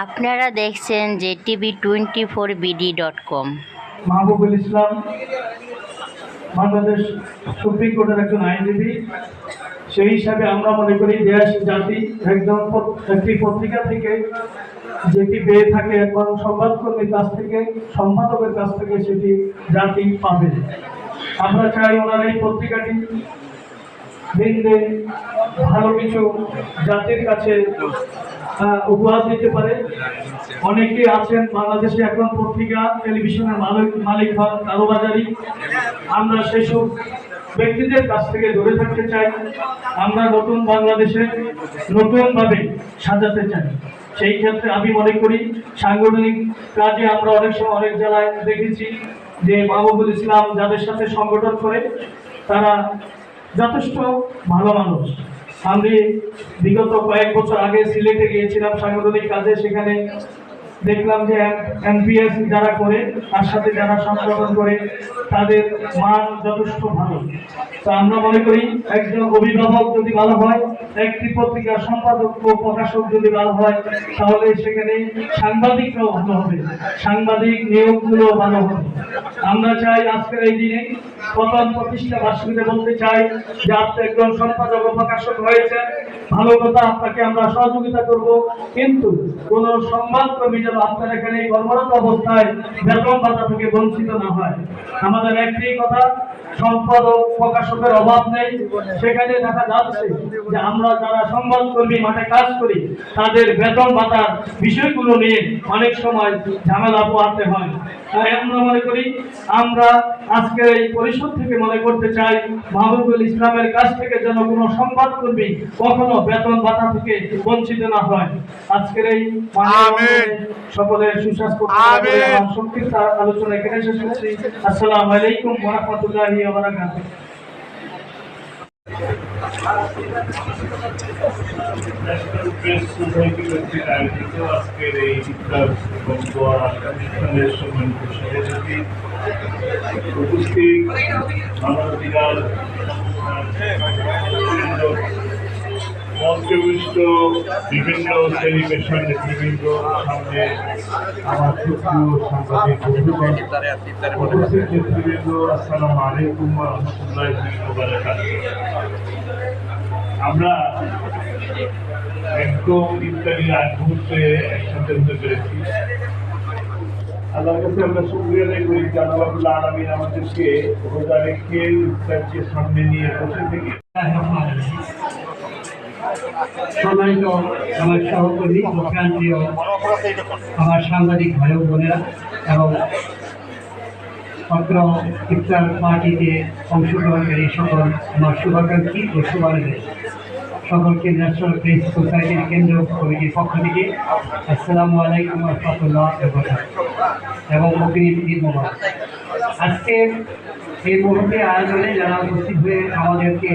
আপনারা দেখছেন যে TV twenty four BD dot com. Mahbubul Islam, Bangladesh supreme কোর্টের একজন আইনজীবী। সেই হিসাবে আমরা মনে করি দেশ, জাতি একদম একটি পত্রিকা থেকে যেটি পেয়ে থাকে এবং সংবাদকর্মীর কাছ থেকে, সম্পাদকের কাছ থেকে সেটি জাতি পাবে। আমরা চাই ওনার এই পত্রিকাটি দিন দিন ভালো কিছু জাতির কাছে উপহার দিতে পারে। অনেকে আছেন বাংলাদেশে এখন পত্রিকা, টেলিভিশনের মালিক মালিক হন কারোবাজারি। আমরা সেসব ব্যক্তিদের কাছ থেকে দূরে থাকতে চাই। আমরা নতুন বাংলাদেশে নতুনভাবে সাজাতে চাই। সেই ক্ষেত্রে আমি মনে করি, সাংগঠনিক কাজে আমরা অনেক সময় অনেক জেলায় দেখেছি যে মাহবুবুল ইসলাম যাদের সাথে সংগঠন করে, তারা যথেষ্ট ভালো মানুষ। আমি বিগত কয়েক বছর আগে সিলেটে গিয়েছিলাম সাংগঠনিক কাজে, সেখানে দেখলাম যে এনপিএস যারা করে, তার সাথে যারা সংগঠন করে, তাদের মান যথেষ্ট ভালো। তো আমরা মনে করি একজন অভিভাবক যদি ভালো হয়, একটি পত্রিকার সম্পাদক ও প্রকাশক যদি ভালো হয়, তাহলে সেখানে সাংবাদিকরাও ভালো হবে। সাংবাদিক নিয়োগগুলো ভালো হবে। আমরা চাই আজকের এই দিনে প্রথম প্রতিষ্ঠা বার্ষিকীতে বলতে চাই যে আপনি একজন সম্পাদক প্রকাশক হয়েছেন। ভালো কথা, আপনাকে আমরা সহযোগিতা করব। কিন্তু কোন সংবাদকর্মী যেন আপনার এখানে এই কর্মরত অবস্থায় বেতন ভাতা থেকে বঞ্চিত না হয়। আমাদের একটি কথা, সম্পাদক, প্রকাশকের অভাব নেই। সেখানে দেখা যাচ্ছে যে আমরা যারা সংবাদকর্মী মাঠে কাজ করি, তাদের বেতন ভাতার বিষয়গুলো নিয়ে অনেক সময় ঝামেলা পোহাতে হয়। তাই আমরা মনে করি আমরা আজকের এই পরিষদ থেকে মনে করতে চাই মাহবুবুল ইসলামের কাছ থেকে যেন কোনো সংবাদকর্মী কখনো বেতন ভাতা থেকে বঞ্চিত না হয়। আজকের এই সকলের সুস্বাস্থ্য সংক্ষিপ্ত আলোচনা এখানে শেষ করছি। আসসালামু আলাইকুম ওয়া রাহমাতুল্লাহি ওয়া বারাকাতুহু। ন্যাশনাল প্রেস সোসাইটি কর্তৃক আয়োজিত আজকের এই ইফতার এবং দোয়া অনুষ্ঠানের সম্মানিত সভাপতি উপস্থিত মানবাধিকার মঞ্চবিষ্ট বিভিন্ন শ্রেণি পেশার নেতৃবৃন্দ আমার সুপ্রিয় নেতৃবৃন্দ, আসসালামু আলাইকুম রহমতুল্লাহ আমরা একদম ইত্যাদি আগ মুহূর্তে একসাথে হতে পেরেছি। আল্লাহর কাছে আমরা শুক্রিয়া আদায় করি যে আল্লাহ আলমিন আমাদেরকে রোজা রেখে ইত্যাদিকে সামনে নিয়ে বসে থেকে সম্মানিত আমার সহকর্মী প্রান্তীয়, আমার সাংবাদিক ভাই বোনেরা এবং অত্র ইফতার পার্টিতে অংশগ্রহণকারী সকল, আমার শুভাকাঙ্ক্ষী ও শুভানুযায়ী সকলকে ন্যাশনাল প্রেস সোসাইটির কেন্দ্র কমিটির পক্ষ থেকে আসসালামু আলাইকুম রহমতুল্লাহ এবং মোবারক। আজকে এই মুহূর্তে আয়োজনে যারা উপস্থিত হয়ে আমাদেরকে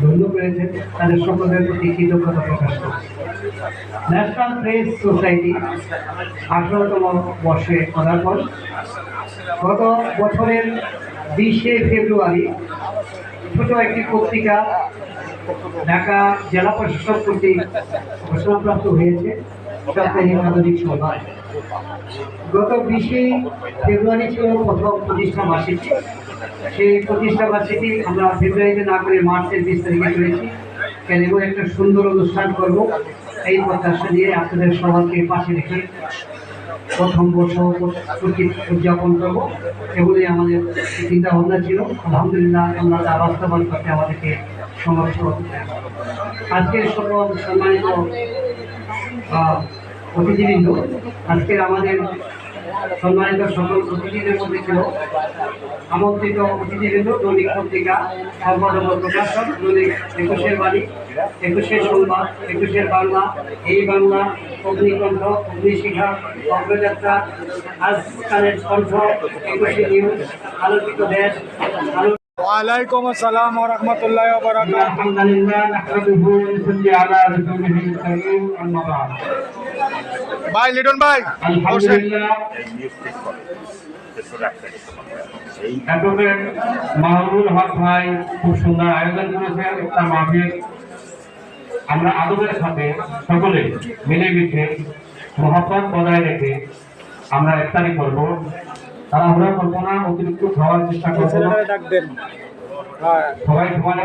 ধন্য করেছেন তাদের সকলের প্রতি কৃতজ্ঞতা প্রকাশ করছি। ন্যাশনাল প্রেস সোসাইটি আঠারোতম বর্ষে পদার্পণ গত বছরের বিশে ফেব্রুয়ারি ছোট একটি পত্রিকা ঢাকা জেলা প্রশাসক কর্তৃক ঘোষণাপ্রাপ্ত হয়েছে। গত বিশে ফেব্রুয়ারি ছিল সেই আমরা ফেব্রুয়ারিতে না করে মার্চের তারিখে একটা সুন্দর অনুষ্ঠান করব। এই প্রত্যাশা নিয়ে আপনাদের সবাইকে পাশে রেখে প্রথম বর্ষ উদযাপন করব। এগুলি আমাদের চিন্তা ভাবনা ছিল। আলহামদুলিল্লাহ, আমরা তা বাস্তবায়ন করতে আমাদেরকে সমর্থ আজকের সকল সম্মানিত অতিথিবৃন্দ। আজকের আমাদের সম্মানিত সকল অতিথিদের মধ্যে ছিল আমন্ত্রিত অতিথিবৃন্দ, দৈনিক পত্রিকা সম্পাদক ও প্রকাশক, দৈনিক একুশের বাণী, একুশের সংবাদ, একুশের বাংলা, এই বাংলা, অগ্নিকণ্ঠ, অগ্নিশিখা, অগ্রযাত্রা, আজকালের কণ্ঠ, একুশে নিউজ আলোকিত দেশ, আলো ওয়ালাইকুম আসসালাম ওয়া রাহমাতুল্লাহি ওয়া বারাকাতুহু। আলহামদুলিল্লাহ নাহমাদুহু ওয়া নুসাল্লি আলা ভাই লিটন ভাই মাহবুল হক ভাই খুব সুন্দর আয়োজন করেছেন একটা মাহফিল। আমরা আদবের সাথে সকলে মিলেমিশে মহাপদ বজায় রেখে আমরা ইফতারি করব। তারা আমরা করব না অতিরিক্ত খাওয়ার চেষ্টা করব না। হ্যাঁ। সবাই সমানে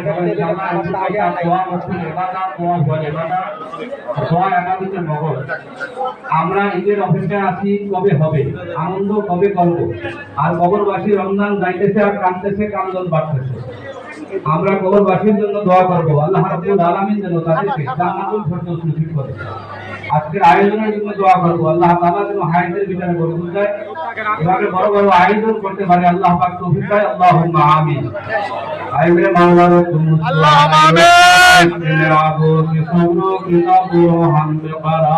মগজ আমরা ঈদের অপেক্ষায় আছি কবে হবে? আনন্দ কবে করব? আর কবরবাসী রমজান যাইতেছে আর কাঁদতেছে কান্দন বাড়তেছে। আমরা কবরবাসীর জন্য দোয়া করব আল্লাহ রাব্বুল আলামিন যেন তাদেরকে জান্নাতুল ফেরদৌস নসিব করে। আজকের আয়োজনের জন্য দোয়া করব আল্লাহ তাআলা যেন হায়াতের ভিতরে বরকত দেয় এভাবে বড় বড় আয়োজন করতে পারে আল্লাহ পাক তৌফিক দেয় আল্লাহুম্মা আমিন। আইবে মাওলানা তুমি আল্লাহুম্মা আমিন। কি হামদ করা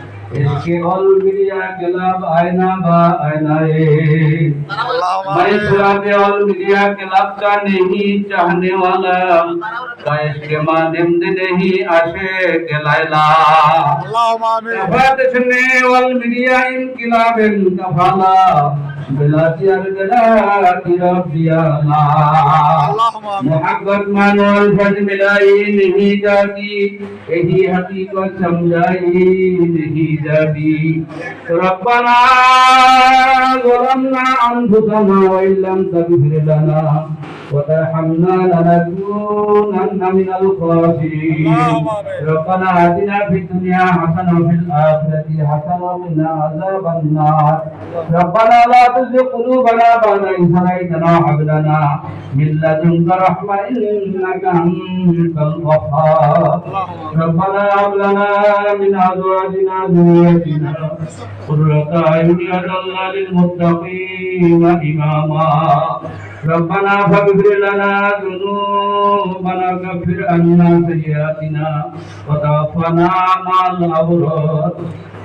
इसके अलमिया क्लब आयना बा आयनाए मैं पुराने अलमिया क्लब का नहीं चाहने वाला। का इसके मानिम नहीं आशे गलाइला सुनने अलमिया इनकलाब कफाला। बिलासियर गला किरब दियाला मोहब्बत मानोल फज मिलाई नहीं जाती। यही हकीकत समझाई नहीं حجابي ربنا ظلمنا أنفسنا وإن لم تغفر لنا وترحمنا لنكونن من الخاسرين. ربنا آتنا في الدنيا حسنة وفي الآخرة حسنة وقنا عذاب النار. ربنا لا تزغ قلوبنا بعد إذ هديتنا وهب لنا من لدنك رحمة إنك أنت الوهاب. ربنا هب لنا من أزواجنا ذريتنا قرة أعين واجعلنا للمتقين إماما. ربنا فاغفر لنا ذنوبنا وكفر عنا سيئاتنا وتوفنا مع الأبرار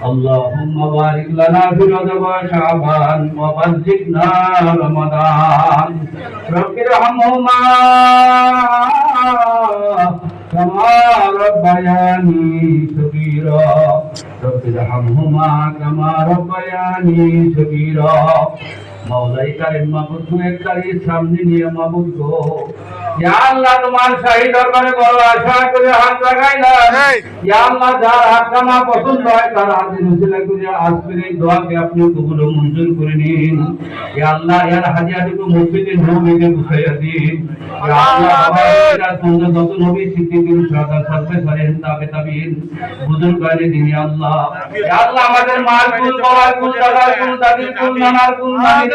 اللهم بارك لنا في رجب وشعبان وبلغنا رمضان رب ارحمهما كما ربياني صغيرا رب ارحمهما كما ربياني صغيرا মৌলাই কারিম মাহবুব দুয়ের কারি সামনে নিয়ে মাহবুব গো। ইয়া আল্লাহ তোমার শাহী দরবারে বড় আশা করে হাত লাগাইলাম এই। ইয়া আল্লাহ যার হাত কামা পছন্দ হয় তার হাতে রসিলা করে আজকের এই দোয়াকে আপনি কবুল মঞ্জুর করে নিন। ইয়া আল্লাহ ইয়ার হাজিয়াটুকু মসজিদে নবীকে বুঝাইয়া দিন। ইয়া আল্লাহ বাবা সঙ্গে যত নবী সিদ্দিকিন সাদা সাথে করেন তাবে তাবিন বুজুর্গ গানে দিন ইয়া আল্লাহ। ইয়া আল্লাহ আমাদের মার কুল বাবার কুল দাদার কুল দাদির কুল নানার কুল নানির